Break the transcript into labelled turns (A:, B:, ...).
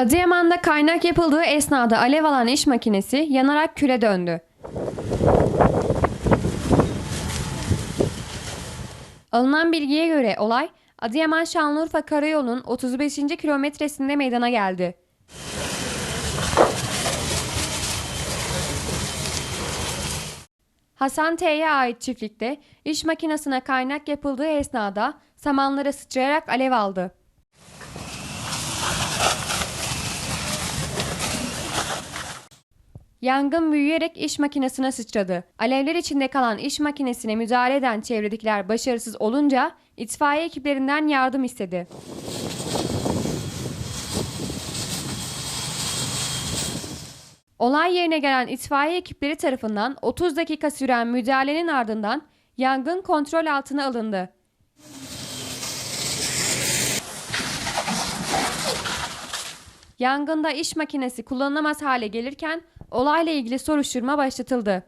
A: Adıyaman'da kaynak yapıldığı esnada alev alan iş makinesi yanarak küle döndü. Alınan bilgiye göre olay Adıyaman Şanlıurfa Karayolu'nun 35. kilometresinde meydana geldi. Hasan T'ye ait çiftlikte iş makinesine kaynak yapıldığı esnada samanlara sıçrayarak alev aldı. Yangın büyüyerek iş makinesine sıçradı. Alevler içinde kalan iş makinesine müdahale eden çevredekiler başarısız olunca itfaiye ekiplerinden yardım istedi. Olay yerine gelen itfaiye ekipleri tarafından 30 dakika süren müdahalenin ardından yangın kontrol altına alındı. Yangında iş makinesi kullanılamaz hale gelirken olayla ilgili soruşturma başlatıldı.